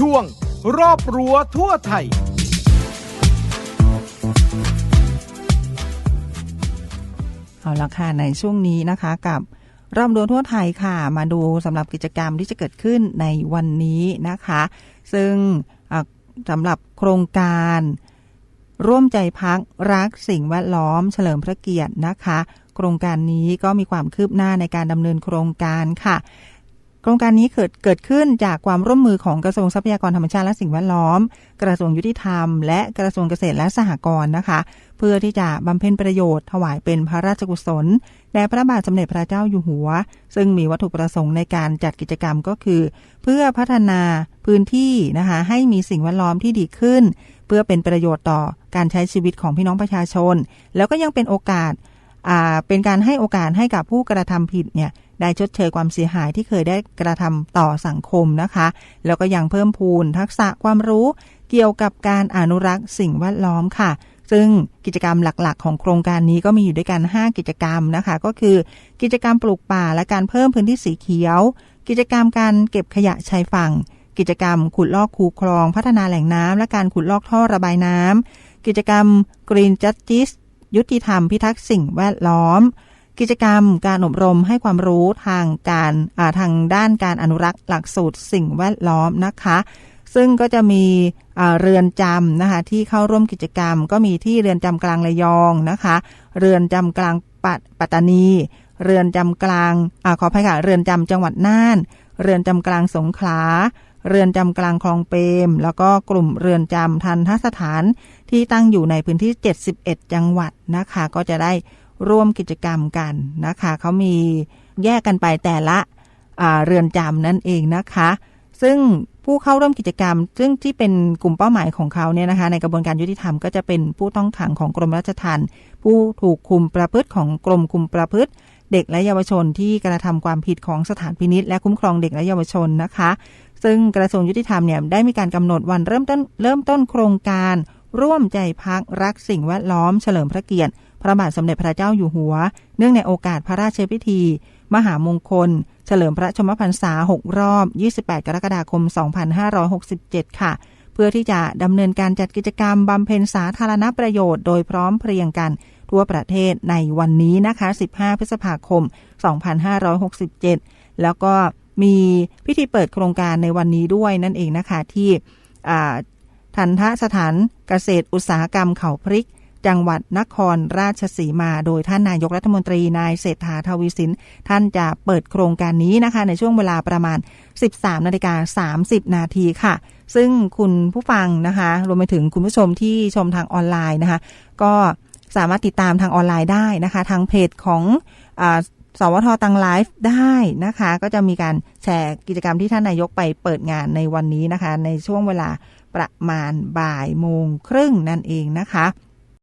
ช่วง รอบรั้วทั่วไทย เอาละค่ะ ในช่วงนี้นะคะกับรอบรั้วทั่วไทยค่ะ มาดูสำหรับกิจกรรมที่จะเกิดขึ้นในวันนี้นะคะ ซึ่งสำหรับโครงการร่วมใจพักรักสิ่งแวดล้อมเฉลิมพระเกียรตินะคะ โครงการนี้ก็มีความคืบหน้าในการดำเนินโครงการค่ะ โครงการนี้เกิดเกิดขึ้นจากความร่วมมือของกระทรวงทรัพยากรธรรมชาติและสิ่งแวดล้อม กระทรวงยุติธรรม และกระทรวงเกษตรและสหกรณ์นะคะ เพื่อที่จะบำเพ็ญประโยชน์ถวายเป็นพระราชกุศลแด่พระบาทสมเด็จพระเจ้าอยู่หัว ซึ่งมีวัตถุประสงค์ในการจัดกิจกรรมก็คือ เพื่อพัฒนาพื้นที่นะคะให้มีสิ่งแวดล้อมที่ดีขึ้น เพื่อเป็นประโยชน์ต่อการใช้ชีวิตของพี่น้องประชาชน แล้วก็ยังเป็นโอกาสเป็นการให้โอกาสให้กับผู้กระทำผิดเนี่ย ได้ชดเชยความเสียหายที่เคยได้กระทำต่อสังคมนะคะ แล้วก็ยังเพิ่มพูนทักษะความรู้เกี่ยวกับการอนุรักษ์สิ่งแวดล้อมค่ะ ซึ่งกิจกรรมหลักๆ ของโครงการนี้ก็มีอยู่ด้วยกัน 5 กิจกรรมนะคะ ก็คือกิจกรรมปลูกป่าและการเพิ่มพื้นที่สีเขียว กิจกรรมการเก็บขยะชายฝั่ง กิจกรรมขุดลอกคูคลอง พัฒนาแหล่งน้ำและการขุดลอกท่อระบายน้ำกิจกรรม Green Justice ยุติธรรมพิทักษ์สิ่งแวดล้อม กิจกรรมการอบรมให้ความรู้ทางการทางด้านการอนุรักษ์หลักสูตรสิ่งแวดล้อมนะคะ ซึ่งก็จะมีเรือนจำนะคะที่เข้าร่วมกิจกรรม ก็มีที่เรือนจำกลางระยองนะคะ เรือนจำกลางปัตปัตตานี เรือนจำกลางอขออภัยค่ะเรือนจำจังหวัดน่าน เรือนจำกลางสงขลาเรือนจำกลางคลองเปรมแล้วก็กลุ่มเรือนจำทันทสถานที่ตั้งอยู่ในพื้นที่ 71 จังหวัดนะคะ ก็จะได้ ร่วมกิจกรรมกันนะคะเขามีแยกกันไปแต่ละเรือนจำนั่นเองนะคะ ซึ่งผู้เข้าร่วมกิจกรรม ซึ่งที่เป็นกลุ่มเป้าหมายของเขาเนี่ยนะคะ ในกระบวนการยุติธรรมก็จะเป็นผู้ต้องขังของกรมราชทัณฑ์ผู้ถูกคุมประพฤติของกรมคุมประพฤติ เด็กและเยาวชนที่กระทำความผิดของสถานพินิษและคุ้มครองเด็กและเยาวชนนะคะ ซึ่งกระทรวงยุติธรรมเนี่ยได้มีการกำหนดวันเริ่มต้นเริ่มต้นโครงการ ร่วมใจพักรักสิ่งแวดล้อมเฉลิมพระเกียรติ พระบาทสมเด็จพระเจ้าอยู่หัว เนื่องในโอกาสพระราชพิธี มหามงคล เฉลิมพระชมพรรษา 6 รอบ 28 กรกฎาคม 2567 ค่ะ เพื่อที่จะดำเนินการจัดกิจกรรมบำเพ็ญสาธารณประโยชน์โดยพร้อมเพรียงกัน ทั่วประเทศในวันนี้นะคะ 15 พฤษภาคม 2567 แล้วก็มีพิธีเปิดโครงการในวันนี้ด้วยนั่นเองนะคะที่อ่าทันทสถานเกษตรอุตสาหกรรมเขาพริก จังหวัดนครราชสีมา โดยท่านนายกรัฐมนตรีนายเศรษฐาทวีสิน ท่านจะเปิดโครงการนี้นะคะ ในช่วงเวลาประมาณ 13นาฬิกา30 นาทีค่ะ ซึ่งคุณผู้ฟังนะคะ รวมไปถึงคุณผู้ชมที่ชมทางออนไลน์นะคะ ก็สามารถติดตามทางออนไลน์ได้นะคะ ทางเพจของอสวทตังไลฟ์ได้นะคะ ก็จะมีการแชร์กิจกรรมที่ท่านนายกไปเปิดงานในวันนี้นะคะ ในช่วงเวลาประมาณบ่ายโมงครึ่งนั่นเองนะคะ